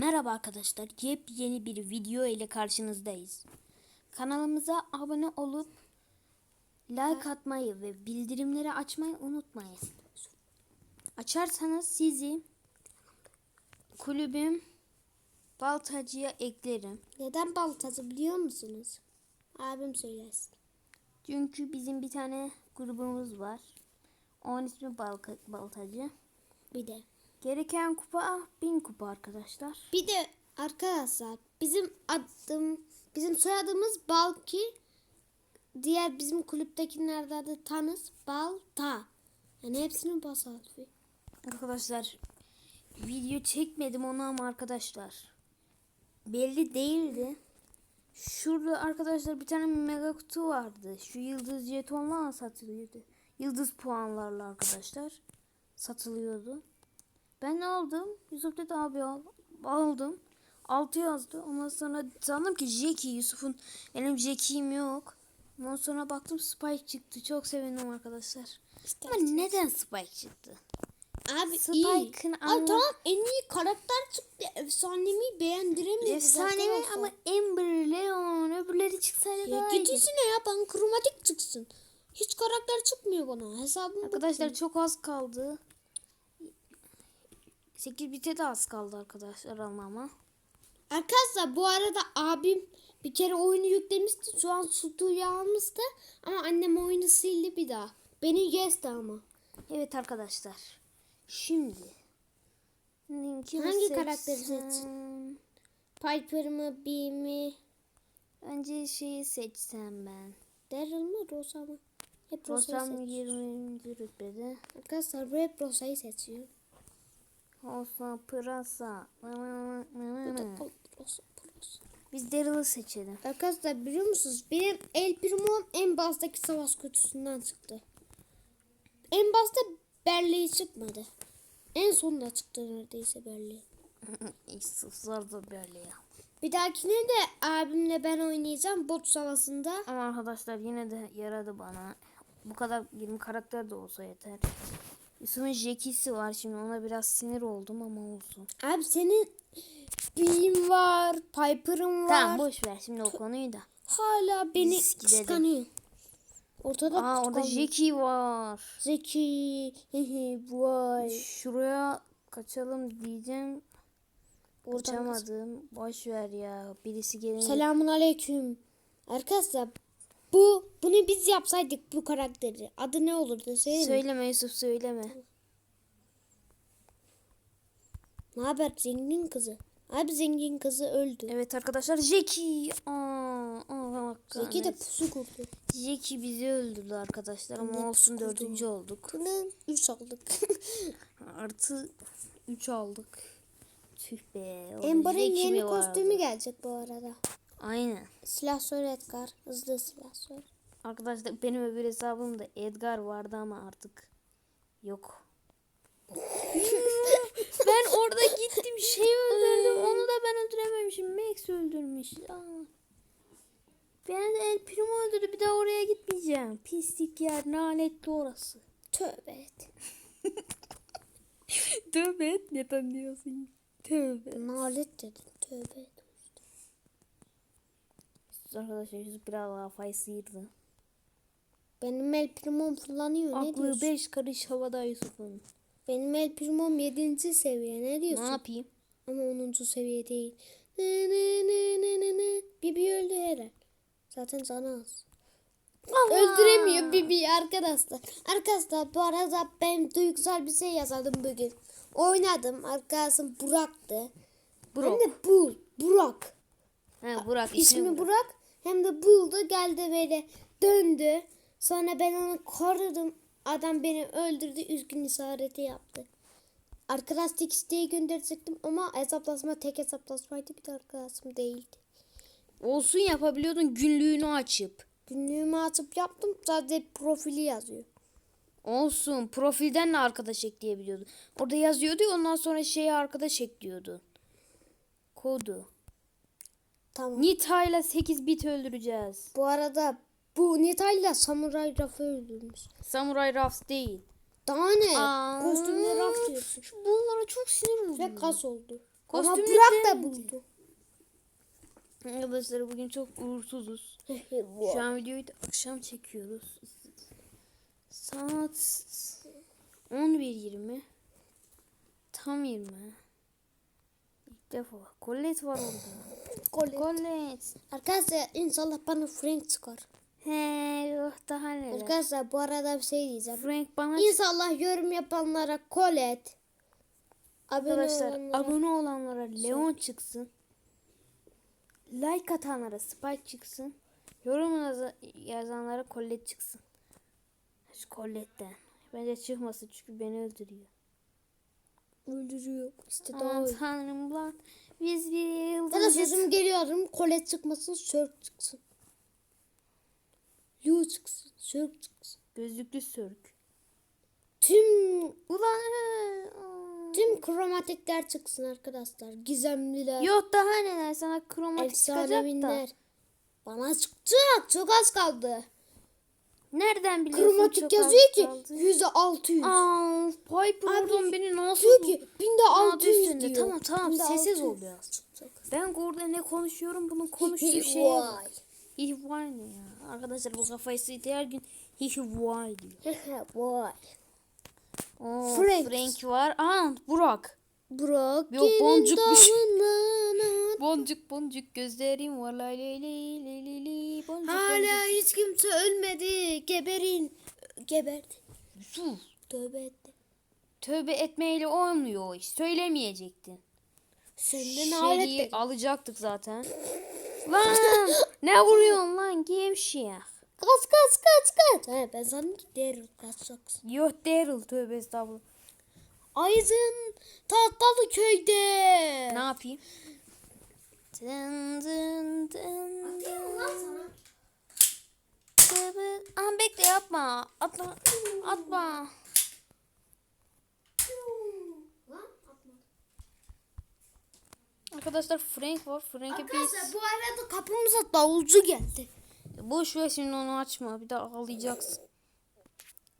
Merhaba arkadaşlar. Yepyeni bir video ile karşınızdayız. Kanalımıza abone olup like atmayı ve bildirimleri açmayı unutmayın. Açarsanız sizi kulübüm Baltacı'ya eklerim. Neden baltacı biliyor musunuz? Abim söylesin. Çünkü bizim bir tane grubumuz var. Onun ismi Balka- Baltacı. Bir de. Gereken kupa 1000 kupa arkadaşlar. Bir de arkadaşlar bizim adım bizim soyadımız Balki. Diğer bizim kulüptekilerden de tanız Balta. Yani hepsinin bas harfi. Arkadaşlar video çekmedim onu ama arkadaşlar belli değildi. Şurada arkadaşlar bir tane mega kutu vardı. Şu yıldız jetonla satılıyordu. Yıldız puanlarla arkadaşlar satılıyordu. Ben ne aldım? Yusuf dedi abi al. Aldım. 6 yazdı. Ondan sonra sandım ki Jackie Yusuf'un benim Jackie'm yok. Ondan sonra baktım Spike çıktı. Çok sevindim arkadaşlar. İşte Ama neden Spike çıktı? Abi Spike'ın iyi. anla- Ay tamam en iyi karakter çıktı. Efsanemi beğendiremiyoruz arkadaşlar. ama Amber, Leon öbürleri çıksaydı Ya daha git iyi. işine ya ben kromatik çıksın. Hiç karakter çıkmıyor bana. Hesabım Arkadaşlar çok az kaldı. 8 bite de az kaldı arkadaşlar ama. Arkadaşlar bu arada abim bir kere oyunu yüklemişti. Şu an stüdyoya almıştı. Ama annem oyunu sildi bir daha. Beni gezdi ama. Evet arkadaşlar. Şimdi. Kimi Hangi karakteri seçsem? seçsin? Piper mı, Bee mi? Önce şeyi seçsem ben. Daryl mı, Rosa mı? Hep Rosa'yı Rosam seçiyor. 20. rütbede. Arkadaşlar bu hep Rosa'yı seçiyor. Olsa pırasa. Biz Daryl'ı seçelim. Arkadaşlar biliyor musunuz? Benim El Primo'm en bastaki savaş kutusundan çıktı. En başta Berley çıkmadı. En sonunda çıktı neredeyse Berley. Zor da böyle ya. Bir dahakine de abimle ben oynayacağım bot savaşında. Ama arkadaşlar yine de yaradı bana. Bu kadar 20 karakter de olsa yeter. Yusuf'un Jackie'si var şimdi ona biraz sinir oldum ama olsun. Abi senin Bee'in var, Piper'ın var. Tamam boş ver şimdi o konuyu da. Hala beni gidelim. kıskanıyor. Ortada Aa orada. Jackie var. Zeki. hehe, Vay. Şuraya kaçalım diyeceğim. Oradan Kaçamadım. Boş ver ya. Birisi gelince. Selamun aleyküm. Arkadaşlar bu bunu biz yapsaydık bu karakteri. Adı ne olurdu söyle. Söyleme Yusuf söyleme. Ne haber zengin kızı? Abi zengin kızı öldü. Evet arkadaşlar Jackie. Aa, aa, Zeki de kahretsin. pusu kurdu. Jackie bizi öldürdü arkadaşlar ama Evet, olsun dördüncü olduk. Bunu üç aldık. Artı 3 aldık. Tüh be. orada Amber'ın Jackie yeni vardı? kostümü gelecek bu arada. Aynen. Silahsör Edgar. Hızlı silahsör. Arkadaşlar benim öbür hesabımda Edgar vardı ama artık yok. ben orada gittim şey öldürdüm. Onu da ben öldürememişim. Max öldürmüş. Aa. Ben El Primo öldürdü. Bir daha oraya gitmeyeceğim. Pislik yer. Lanetli orası. Tövbe et. Tövbe et. Neden diyorsun? Tövbe. Nalet dedin. Tövbe et. Arkadaşlar Yusuf biraz fay sıyırdı. Benim el primom kullanıyor. ne Aklı diyorsun? 5 karış havada Yusuf'un. Benim el primom 7. seviye. Ne Ne diyorsun? yapayım? Ama 10. seviye değil. Ne ne ne ne ne ne. Bibi öldü herhalde. Zaten canı az. Öldüremiyor Bibi arkadaşlar. Arkadaşlar bu arada ben duygusal bir şey yazardım bugün. Oynadım. Arkadaşım Burak'tı. Burak. Hem de Bul. Burak. Ha Burak. İsmi Burak. Hem de buldu geldi böyle döndü. Sonra ben onu korudum. Adam beni öldürdü. Üzgün işareti yaptı. Arkadaşlık isteği gönderecektim ama hesaplaşma tek hesaplaşmaydı bir de arkadaşım değildi. Olsun yapabiliyordun günlüğünü açıp. Günlüğümü açıp yaptım. Sadece profili yazıyor. Olsun. Profilden de arkadaş ekleyebiliyordu. Orada yazıyordu ya ondan sonra şeye arkadaş ekliyordu. Kodu. Tamam. Nita ile 8 bit öldüreceğiz. Bu arada bu Nita'yla Samuray Raf'ı öldürmüş. Samuray Rafts değil. Daha ne? Aa. Kostümle Raf diyorsun. Şu bunlara çok sinir Ve oluyorum. kas oldu. Ama Kostümlü Burak da buldu. Arkadaşlar bugün çok uğursuzuz. Şu an videoyu da akşam çekiyoruz. Saat 11.20. Tam 20. İlk defa. Colette var orada. Colette. Colette. Arkadaşlar inşallah bana Frank çıkar. He yok daha neler. Arkadaşlar bu arada bir şey diyeceğim. Frank bana İnşallah yorum yapanlara Colette. Abone Arkadaşlar olanlara- abone olanlara Leon çıksın. Like atanlara Spike çıksın. Yorum yaza- yazanlara Colette çıksın. Colette'den. Bence çıkmasın çünkü beni öldürüyor. Öldürüyor. İşte daha Aman iyi. tanrım lan. Biz bir Ya da yıldız. sözüm geliyorum. Colette çıkmasın, Sörk çıksın. Lu çıksın, Sörk çıksın. Gözlüklü sörk. Tüm Ulan aa. tüm kromatikler çıksın arkadaşlar. Gizemliler, Yok daha neler sana kromatik çıkacak da. Bana çıkacak. Çok az kaldı. Nereden biliyorsun Kromatik yazıyor az ki yüzde altı yüz. Aa, Piper Abi, oradan beni nasıl Diyor ki binde altı yüz diyor. Tamam tamam Binde sessiz 600 ol biraz. Ben orada ne konuşuyorum bunun konuştuğu şey yok. Vay. İhval ne ya? Arkadaşlar bu kafayı sıktı her gün ihval diyor. Vay. Oo, Frank. Frank. var. Aa Burak. Burak Yok, boncukmuş. at- Boncuk boncuk gözlerim var lay lay lay lay lay lay boncuk Hala hiç kimse ölmedi. Geberin. Geberdi. boncuk. Sus. Tövbe etti. Tövbe etmeyle olmuyor o iş. Söylemeyecektin. Senden dedi. alacaktık zaten. Lan ne vuruyorsun lan gevşek. Kaç kaç kaç kaç. He, ben sandım ki Daryl kaçacaksın. Yok Daryl tövbe estağfurullah. Aydın tatlı köyde. Ne yapayım? Dın dın dın dın. Aa, bekle yapma. Atma. Atma. Arkadaşlar Frank var. Frank'e biz... Arkadaşlar bu arada kapımıza davulcu geldi. Boş ver şimdi onu açma. Bir daha ağlayacaksın.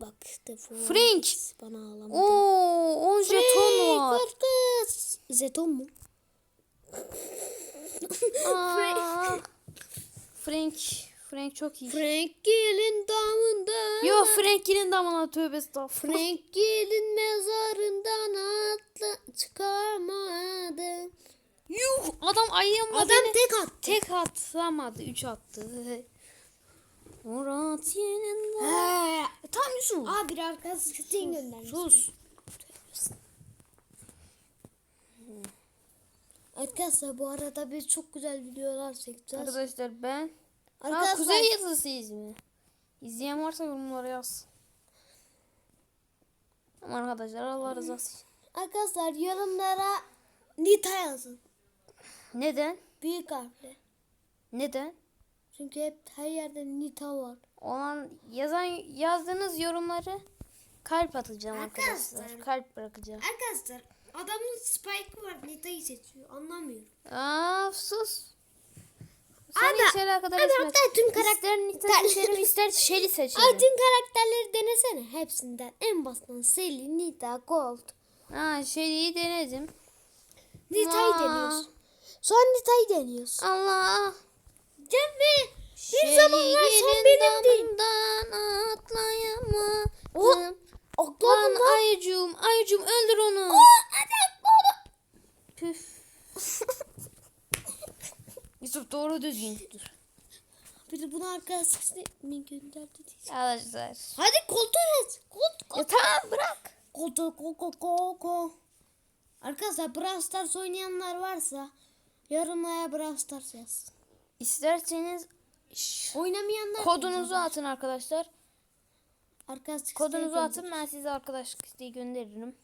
Bak defol. Frank. Bana ağlama. Oo, 10 jeton var. Kız. Zeton mu? Frank. Frank çok iyi. Frank gelin damında. Yo Frank'in damına tövbe estağfurullah. Frank gelin mezarından atla çıkarmadı. Yuh adam ayağımla Adam tek attı. tek atamadı. 3 attı. Murat yeniden. He. Tam Yusuf. Aa bir arkadaşı setin göndermiş. Sus. Arkadaşlar bu arada biz çok güzel videolar çekeceğiz. Arkadaşlar ben. Ha, Arkadaşlar, Kuzey Yıldızı'yız mi? İzleyen varsa yorumlara yazsın. Ama arkadaşlar Allah rızası için. arkadaşlar yorumlara Nita yazın. Neden? Büyük harfle. Neden? Çünkü hep her yerde Nita var. Olan yazan yazdığınız yorumları kalp atacağım arkadaşlar. Arkadaşlar. Kalp bırakacağım. Arkadaşlar adamın spike'ı var Nita'yı seçiyor. Anlamıyorum. Aa sus. Sen hiç alakadar Ada etmez. hatta tüm karakter- Nita seçerim ister Shelly seçerim. Ay tüm karakterleri denesene. Hepsinden en basından Selly, Nita, Gold. Ha Shelly'yi denedim. Nita'yı Aa. deniyorsun. Sonra Nita'yı deniyorsun. Allah. Cem ve bir zamanlar sen benimdin. atlayamadım. O- Akladım Lan lan. ayıcığım ayıcığım öldür onu. Püf. Yusuf doğru düzgün dur. Bir de bunu arkadaşlar mi gönderdi diyeceğim. Arkadaşlar. Hadi koltuğu aç. Koltuk. Ya tamam bırak. Koltuğu ko ko ko ko. Arkadaşlar Brawl Stars oynayanlar varsa yorumlara Brawl Stars yazsın. İsterseniz Oynamayanlar kodunuzu atın arkadaşlar. Arkadaşlar Kodunuzu atın ben size arkadaşlık isteği gönderirim.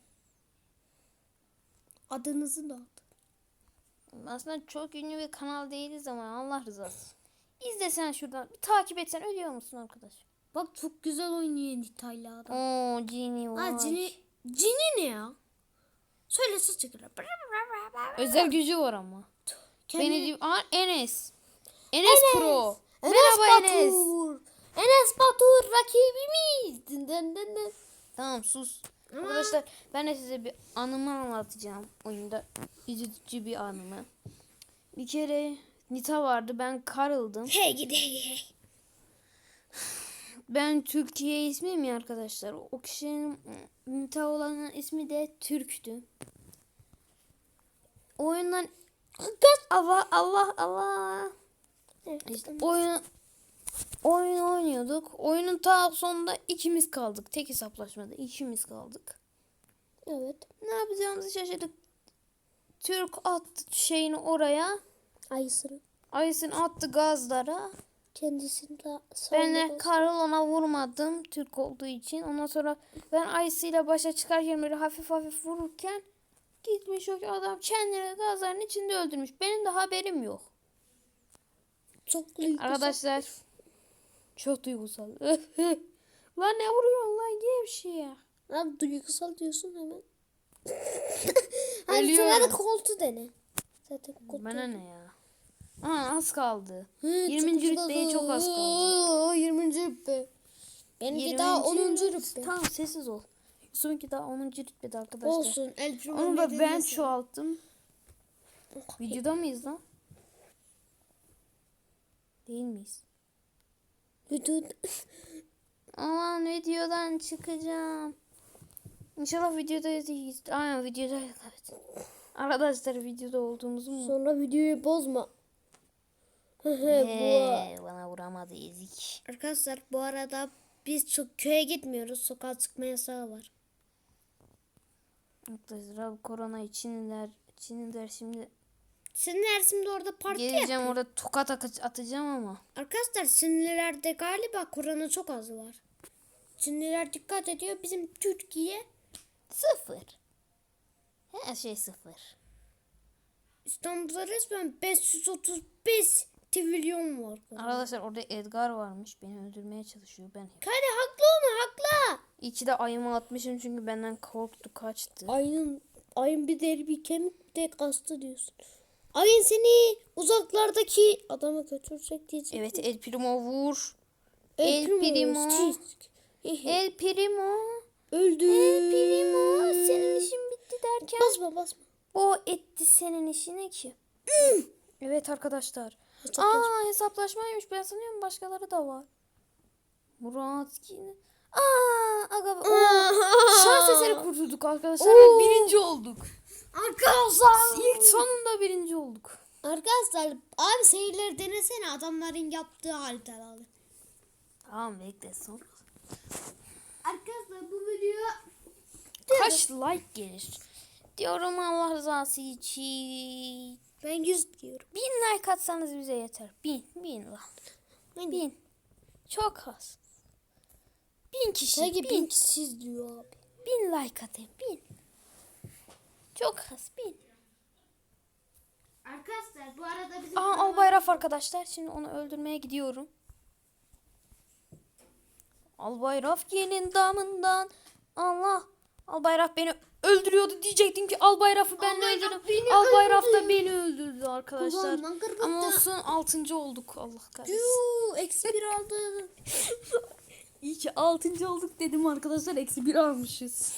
Adınızı da atın. Aslında çok ünlü bir kanal değiliz ama Allah rızası. İzlesen şuradan. Bir takip etsen ölüyor musun arkadaş? Bak çok güzel oynuyor Nita'yla adam. Oo Genie var. Ha Cini, Cini ne ya? Söylese çıkar. Özel gücü var ama. Kendi- Beni diyor. Enes. Enes, Pro. Enes Merhaba Enes. Batur. Enes Batur rakibimiz. Dın dın dın dın. Tamam sus. Arkadaşlar ben de size bir anımı anlatacağım oyunda. Üzücü bir anımı. Bir kere Nita vardı ben Carl'dım. Hey gidi hey. Ben Türkiye ismim ya arkadaşlar. O kişinin Nita olanın ismi de Türk'tü. Oyundan Allah Allah Allah. Evet, İşte oyun oyun oynuyorduk. Oyunun ta sonunda ikimiz kaldık. Tek hesaplaşmada ikimiz kaldık. evet. Ne yapacağımızı şaşırdık. Türk attı şeyini oraya. Ayısını. Ayısını attı gazlara. Kendisini de Ben de. Karl ona vurmadım Türk olduğu için. Ondan sonra ben ayısıyla başa çıkarken böyle hafif hafif vururken gitmiş o adam kendini gazların içinde öldürmüş. Benim de haberim yok. Çok duygusal. Arkadaşlar çok duygusal. lan ne vuruyorsun lan gevşe. Abi duygusal diyorsun hemen. Hadi sana koltu dene. Zaten koltu. Bana ne ya? Aa, az kaldı. Hı, 20. çok rütbeye çok az kaldı. Oo, 20. rütbe. Benimki daha 10. rütbe. Tamam sessiz ol. Yusuf'unki daha 10. rütbede arkadaşlar. Olsun. El Onu da ben çoğalttım. Videoda mıyız lan? Değil miyiz? Aman videodan çıkacağım. İnşallah videodayız. değiliz. Aynen videodayız evet. Arkadaşlar videoda olduğumuzu mu? Sonra videoyu bozma. Bu. Eee, bana vuramadı ezik. Arkadaşlar bu arada biz çok köye gitmiyoruz. Sokağa çıkma yasağı var. Arkadaşlar korona Çinliler, Çinliler şimdi Senin Ersim'de orada parti geleceğim yapıyor. orada tokat at- atacağım ama. Arkadaşlar Çinlilerde galiba korona çok az var. Çinliler dikkat ediyor. Bizim Türkiye Sıfır. Her şey sıfır. İstanbul'da resmen 535 trilyon var. Arkadaşlar orada Edgar varmış. Beni öldürmeye çalışıyor. Ben Kale haklı onu haklı. İyi ki de ayımı atmışım çünkü benden korktu kaçtı. Ayın, ayın bir deri bir kemik bir de kastı diyorsun. Ayın seni uzaklardaki adama götürecek diyecek. Evet El Primo vur. El El Primo, Primo. çiz. El Primo. Öldü. El Primo. Senin işin bitti derken. Basma basma. O etti senin işine ki. evet arkadaşlar. Hesaplaşma. Aa hesaplaşmaymış. Ben sanıyorum başkaları da var. Murat yine. Aa aga. Şans eseri kurtulduk arkadaşlar. Oo. ve Birinci olduk. Arkadaşlar. İlk sonunda birinci olduk. Arkadaşlar abi seyirleri denesene adamların yaptığı haritaları. Tamam bekle sonra. Arkadaşlar bu video Kaç like gelir? Diyorum Allah rızası için. ben 100 diyorum. Bin like atsanız bize yeter. Bin, bin lan. Ben Bin. Çok az. Bin kişi. Sanki bin. bin kişi diyor abi. Bin like atayım. Bin. Çok az. Bin. Arkadaşlar bu arada bizim Aha Albayraf arkadaşlar. Şimdi onu öldürmeye gidiyorum. Albayraf yenin damından. Allah. Albayraf beni öldürüyordu diyecektim ki Albayraf'ı ben Albayraf öldürdüm. beni Albayraf da beni öldürdü arkadaşlar. Ama olsun 6. olduk Allah kahretsin. Yuu, eksi bir aldı. İyi ki 6. olduk dedim arkadaşlar. Eksi 1 almışız.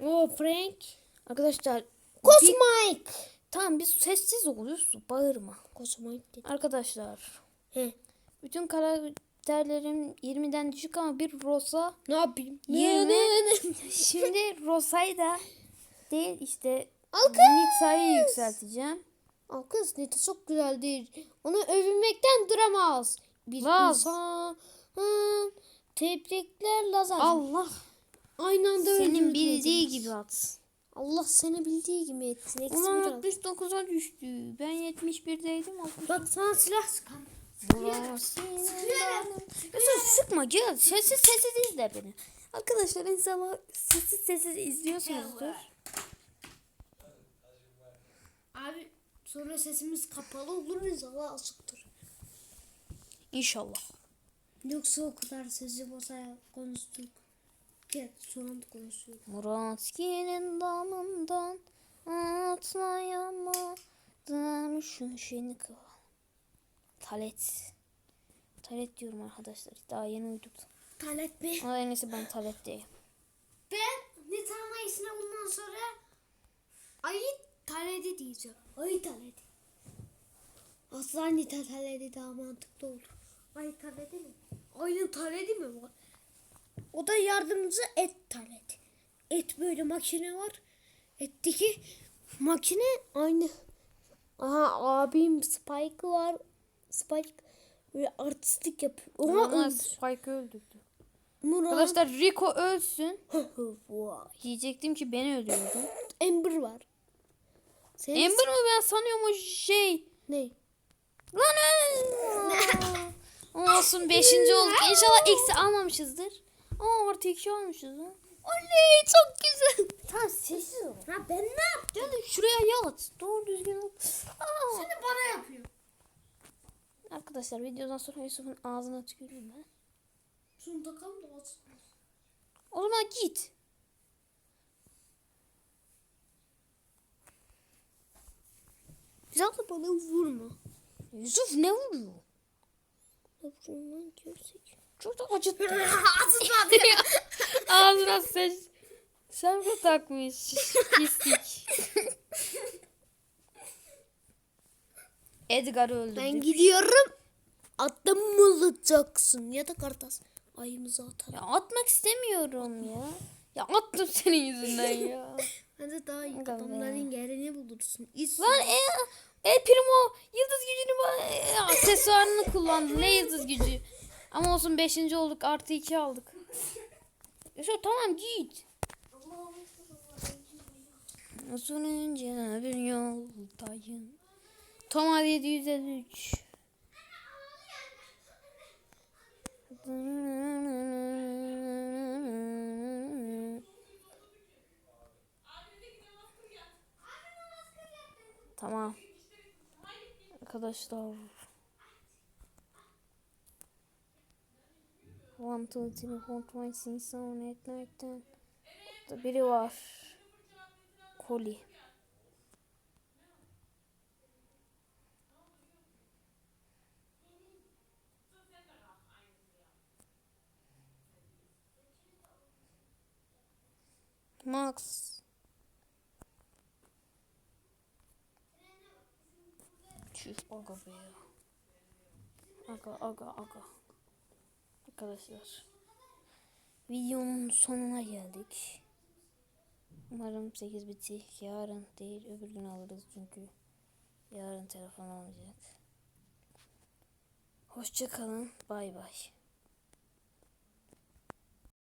Oo Frank. Arkadaşlar Cosmike. tamam biz sessiz oluyoruz. Bağırma. Cosmike dedi. Arkadaşlar He. bütün karakterlerim 20'den düşük ama bir Rosa Ne yapayım? 20. Şimdi Rosa'yı da değil işte Alkış. Nita'yı yükselteceğim. Alkız Nita çok güzel değil. Onu övünmekten duramaz. Bir Laz. insan. Tebrikler Lazar. Allah Aynı anda senin bildiği gibi at. Allah seni bildiği gibi etsin. Eksi Ulan bir al. 69'a düştü. Ben 71'deydim. 60. Bak sana silah sıkan. Yusuf sıkma gel. Sessiz sessiz izle beni. Arkadaşlar inşallah sessiz sessiz izliyorsunuzdur. Abi sonra sesimiz kapalı olur hava açıktır. İnşallah. Yoksa o kadar sesi basaya konuştuk. Gel son konuşuyor. Muratski'nin damından atlayamadım şu şeyini kıvam. Talet. Talet diyorum arkadaşlar. Daha yeni uyduk. Talet mi? Ama en iyisi ben talet diyeyim. Ben Nitana ismi bundan sonra ayı taledi diyeceğim. Ayı taledi. Aslan Nita taledi daha mantıklı olur. Ayı taledi mi? Ayının taledi mi var? O da yardımcı et taledi. Et böyle makine var. Etteki makine aynı. Aha abim Spike var. Spike böyle artistik yapıyor. Ama öldü. Spike öldürdü. Murat. Arkadaşlar Rico ölsün. Diyecektim ki ben öldürdüm. Amber var. Senin Amber mı ben sanıyorum o şey. Ne? Lan Olsun 5. olduk. İnşallah eksi almamışızdır. Aa artı 2 almışız ha. Oley çok güzel. Tamam sessiz ol. Ha ben ne yaptım? Gel şuraya yat. Doğru düzgün yat. Aa. Seni bana yapıyor. Arkadaşlar videodan sonra Yusuf'un ağzına tüküreyim ben. Şunu takalım da olsun. O zaman git. Zaten bana vurma. Yusuf ne vuruyor? Vurma görsek. Çok da acıttı. Ağzına Ağzına ses. Şapka takmış. Pislik. Edgar öldürdük. Ben gidiyorum. Adamı alacaksın ya da kartas. Ayımızı atalım. Ya atmak istemiyorum ya. Ya attım senin yüzünden ya. Ben de daha iyi Aga adamların yerini bulursun. İs Lan e, e Primo yıldız gücünü e, aksesuarını kullandı. Ne yıldız gücü? Ama olsun 5. olduk artı 2 aldık. Yaşa tamam git. Uzunca bir yoldayım. Tomar 753. Tamam. Arkadaşlar. One, two, three, four, five, six, seven, eight, nine, ten. Burada biri var. Koli. Max. Be ya. Aga aga aga. Arkadaşlar. Videonun sonuna geldik. Umarım 8 biti. Yarın değil öbür gün alırız çünkü yarın telefon olmayacak. Hoşça kalın. Bay bay.